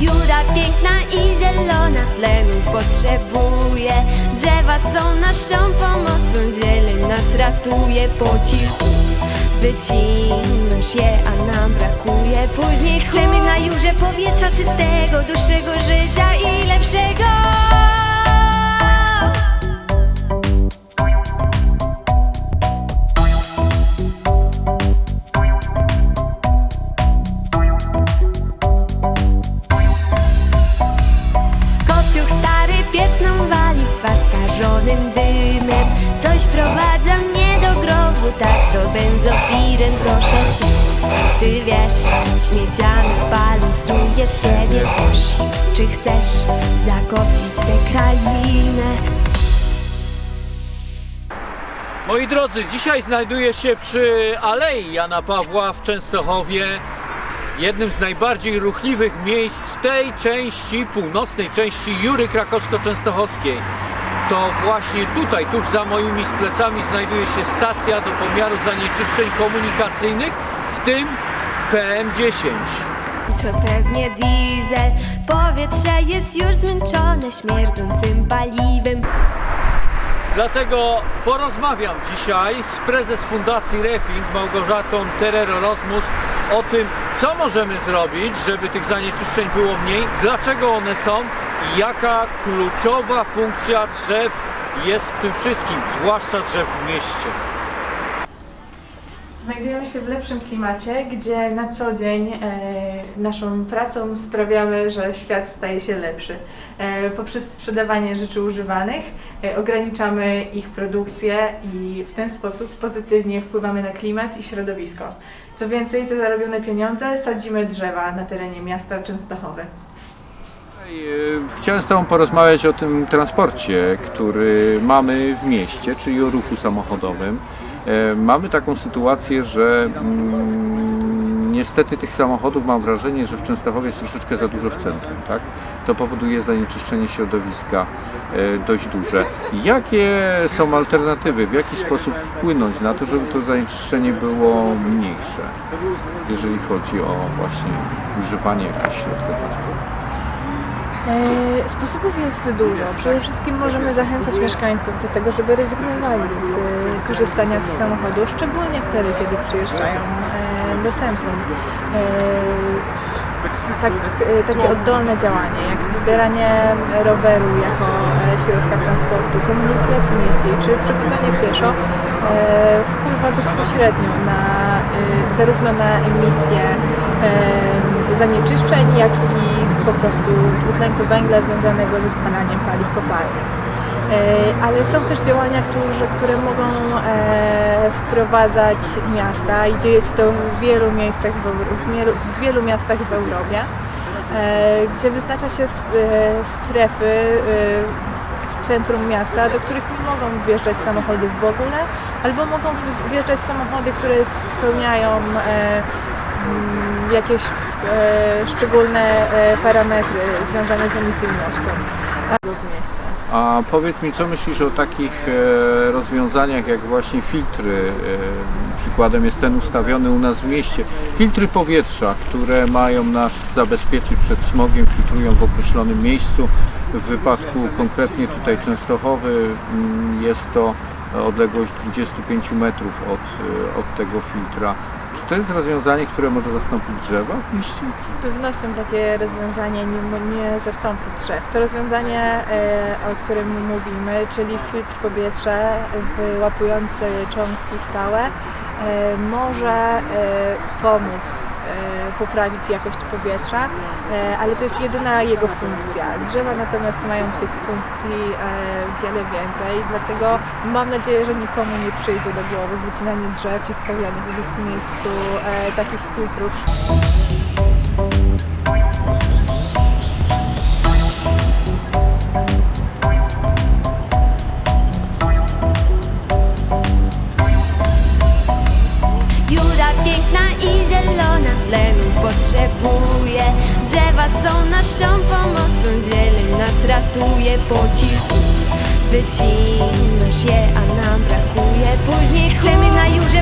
Jura piękna i zielona tlenu potrzebuje. Drzewa są naszą pomocą, zieleń nas ratuje. Po cichu Wycinasz je, a nam brakuje. Później chcemy na jurze powietrza czystego Dłuższego życia i lepszego to benzopirem proszę cię Ty wiesz, śmieciami palą strujesz ciebie też Czy chcesz zakopcić tę krainę? Moi drodzy, dzisiaj znajduję się przy Alei Jana Pawła w Częstochowie, jednym z najbardziej ruchliwych miejsc w tej części, północnej części Jury Krakowsko-Częstochowskiej. To właśnie tutaj, tuż za moimi plecami, znajduje się stacja do pomiaru zanieczyszczeń komunikacyjnych, w tym PM10. To pewnie diesel Powietrze jest już zmęczone śmierdzącym paliwem Dlatego porozmawiam dzisiaj z prezes Fundacji Refing Małgorzatą Terero-Rozmus o tym, co możemy zrobić, żeby tych zanieczyszczeń było mniej, dlaczego one są jaka kluczowa funkcja drzew jest w tym wszystkim, zwłaszcza drzew w mieście. Znajdujemy się w lepszym klimacie, gdzie na co dzień e, naszą pracą sprawiamy, że świat staje się lepszy. E, poprzez sprzedawanie rzeczy używanych e, ograniczamy ich produkcję i w ten sposób pozytywnie wpływamy na klimat i środowisko. Co więcej, za zarobione pieniądze sadzimy drzewa na terenie miasta Częstochowy. Chciałem z Tobą porozmawiać o tym transporcie, który mamy w mieście, czyli o ruchu samochodowym. E, Mamy taką sytuację, że mm, niestety tych samochodów mam wrażenie, że w Częstochowie jest troszeczkę za dużo w centrum, tak? To powoduje zanieczyszczenie środowiska e, dość duże. Jakie są alternatywy? W jaki sposób wpłynąć na to, żeby to zanieczyszczenie było mniejsze, jeżeli chodzi o właśnie używanie jakichś środków transportu? E, Sposobów jest dużo. Przede wszystkim możemy zachęcać mieszkańców do tego, żeby rezygnowali z e, korzystania z samochodu, szczególnie wtedy, kiedy przyjeżdżają e, do centrum. Tak, takie oddolne działanie, jak wybieranie roweru jako środka transportu, komunikacji miejskiej czy przechodzenie pieszo wpływa bezpośrednio na, zarówno na emisję zanieczyszczeń, jak i po prostu dwutlenku węgla związanego ze spalaniem paliw kopalnych. E, Ale są też działania, które, które mogą e, wprowadzać miasta i dzieje się to w wielu miejscach, w, w, wielu, miastach w Europie, e, gdzie wyznacza się strefy w centrum miasta, do których nie mogą wjeżdżać samochody w ogóle, albo mogą wj- wjeżdżać samochody, które spełniają jakieś e, szczególne e, parametry związane z emisyjnością w mieście. A powiedz mi, co myślisz o takich e, rozwiązaniach jak właśnie filtry? Przykładem jest ten ustawiony u nas w mieście. Filtry powietrza, które mają nas zabezpieczyć przed smogiem, filtrują w określonym miejscu. W wypadku konkretnie tutaj Częstochowy mm, jest to odległość 25 metrów od, od tego filtra. Czy to jest rozwiązanie, które może zastąpić drzewa w mieście? Z pewnością takie rozwiązanie nie, nie zastąpi drzew. To rozwiązanie, e, o którym mówimy, czyli filtr powietrza wyłapujący cząstki stałe, e, może e, pomóc poprawić jakość powietrza, e, ale to jest jedyna jego funkcja. Drzewa natomiast mają tych funkcji e, wiele więcej, dlatego mam nadzieję, że nikomu nie przyjdzie do głowy wycinanie drzew i stawianie w ich miejscu e, takich filtrów potrzebuje Drzewa są naszą pomocą, zieleń nas ratuje po cichu. Wycinasz je, a nam brakuje. Później chcemy na jurze